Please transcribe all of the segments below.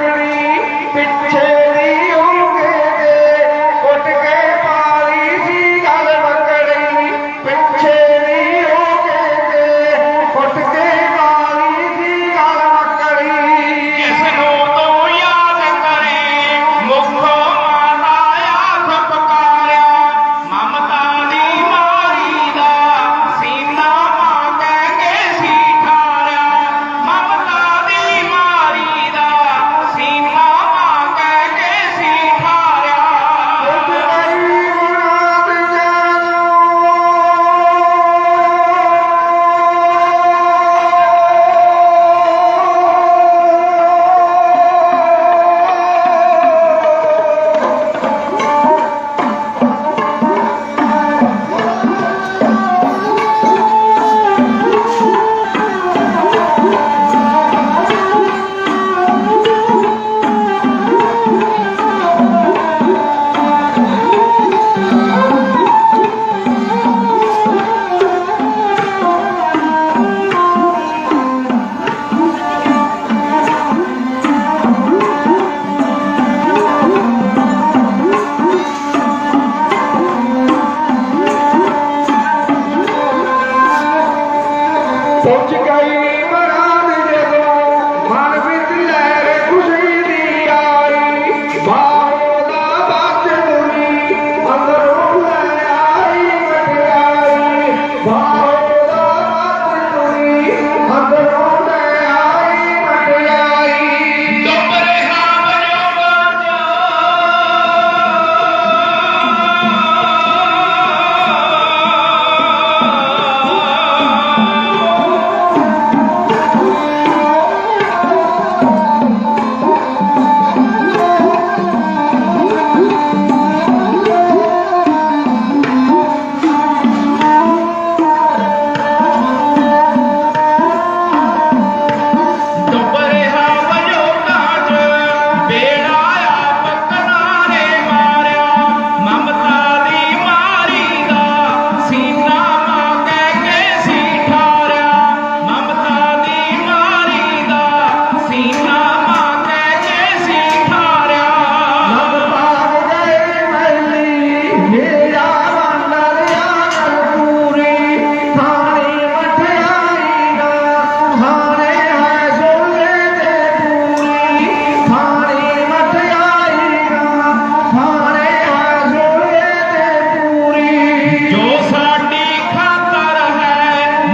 Spirit.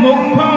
ਹੈ ਮੁਖੋਂ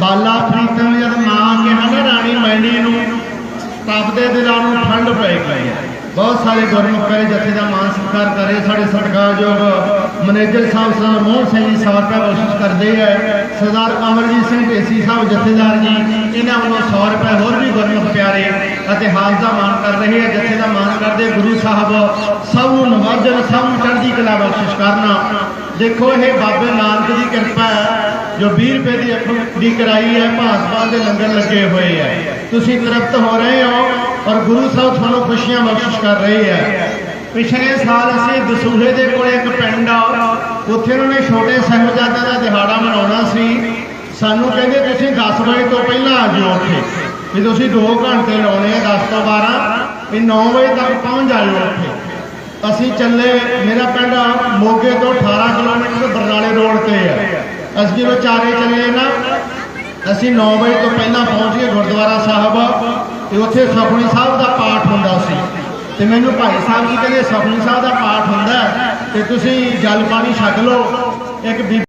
ਬਾਲਾ ਪ੍ਰੀਤਮ ਨੂੰ ਜਦ ਮਾਂ ਕਿਹਾ ਨਾ ਰਾਣੀ ਮੈਣੀ ਨੂੰ ਤਪਦੇ ਦਿਲਾਂ ਨੂੰ ਠੰਡ ਪੈ ਗਈ। ਬਹੁਤ ਸਾਰੇ ਗੁਰਮੁਖ ਹੈ ਜਥੇ ਦਾ ਮਾਨ ਸਤਿਕਾਰ ਕਰੇ, ਸਾਡੇ ਸਤਿਕਾਰਯੋਗ ਮੈਨੇਜਰ ਸਾਹਿਬ ਸਰ ਮੋਹਨ ਸਿੰਘ ਜੀ 100 ਰੁਪਏ ਬਖਸ਼ਿਸ਼ ਕਰਦੇ ਹੈ ਸਰਦਾਰ ਅਮਰਜੀਤ ਸਿੰਘ ਢੇਸੀ ਸਾਹਿਬ, ਜਥੇਦਾਰ ਜੀ, ਇਹਨਾਂ ਵੱਲੋਂ 100 ਰੁਪਏ ਹੋਰ ਵੀ ਗੁਰਮੁਖ ਪਿਆਰੇ ਅਤੇ ਹਾਲ ਦਾ ਮਾਨ ਕਰ ਰਹੇ ਹੈ ਜਥੇ ਦਾ ਮਾਨ ਕਰਦੇ ਗੁਰੂ ਸਾਹਿਬ ਸਭ ਨੂੰ ਨਵਾਜਣ ਸਭ ਨੂੰ ਚੜ੍ਹਦੀ ਕਲਾ ਬਖਸ਼ਿਸ਼ ਕਰਨਾ। ਦੇਖੋ ਇਹ ਬਾਬੇ ਨਾਨਕ ਦੀ ਕਿਰਪਾ ਹੈ, ਜੋ 20 ਰੁਪਏ ਦੀ ਅੱਖ ਦੀ ਕਰਾਈ ਹੈ ਭਾਸਪਾਲ ਦੇ ਲੰਗਰ ਲੱਗੇ ਹੋਏ ਹੈ। ਤੁਸੀਂ ਤ੍ਰਿਪਤ ਹੋ ਰਹੇ ਹੋ ਔਰ ਗੁਰੂ ਸਾਹਿਬ ਤੁਹਾਨੂੰ ਖੁਸ਼ੀਆਂ ਬਖਸ਼ਿਸ਼ ਕਰ ਰਹੇ ਹੈ। ਪਿਛਲੇ ਸਾਲ ਅਸੀਂ ਦਸੂਹੇ ਦੇ ਕੋਲ ਇੱਕ ਪਿੰਡ ਆ, ਉੱਥੇ ਉਹਨਾਂ ਨੇ ਛੋਟੇ ਸਾਹਿਬਜ਼ਾਦਿਆਂ ਦਾ ਦਿਹਾੜਾ ਮਨਾਉਣਾ ਸੀ। ਸਾਨੂੰ ਕਹਿੰਦੇ ਤੁਸੀਂ 10 ਵਜੇ ਤੋਂ ਪਹਿਲਾਂ ਆ ਜਾਓ ਉੱਥੇ। ਵੀ ਤੁਸੀਂ 2 ਘੰਟੇ ਲਾਉਣੇ ਆ 10 ਤੋਂ 12 ਵੀ 9 ਵਜੇ ਤੱਕ ਪਹੁੰਚ ਜਾਇਓ ਉੱਥੇ। ਅਸੀਂ ਚੱਲੇ ਮੇਰਾ ਪਿੰਡ ਮੋਗੇ ਤੋਂ 18 ਕਿਲੋਮੀਟਰ ਬਰਨਾਲੇ ਰੋਡ ਤੇ ਹੈ ਅਸੀਂ ਜਦੋਂ ਚਾਰੇ ਚੱਲੇ ਨਾ, ਅਸੀਂ 9 ਵਜੇ ਤੋਂ ਪਹਿਲਾਂ ਪਹੁੰਚ ਗਏ ਗੁਰਦੁਆਰਾ ਸਾਹਿਬ ਤੇ ਉੱਥੇ ਸੁਖਮਨੀ ਸਾਹਿਬ ਦਾ ਪਾਠ ਹੁੰਦਾ ਸੀ। ਤੇ ਮੈਨੂੰ ਭਾਈ ਸਾਹਿਬ ਜੀ ਕਹਿੰਦੇ ਸੁਖਮਨੀ ਸਾਹਿਬ ਦਾ ਪਾਠ ਹੁੰਦਾ ਹੈ ਤੇ ਤੁਸੀਂ ਜਲ ਪਾਣੀ ਛਕ ਲਓ, ਇੱਕ ਬੀਬੀ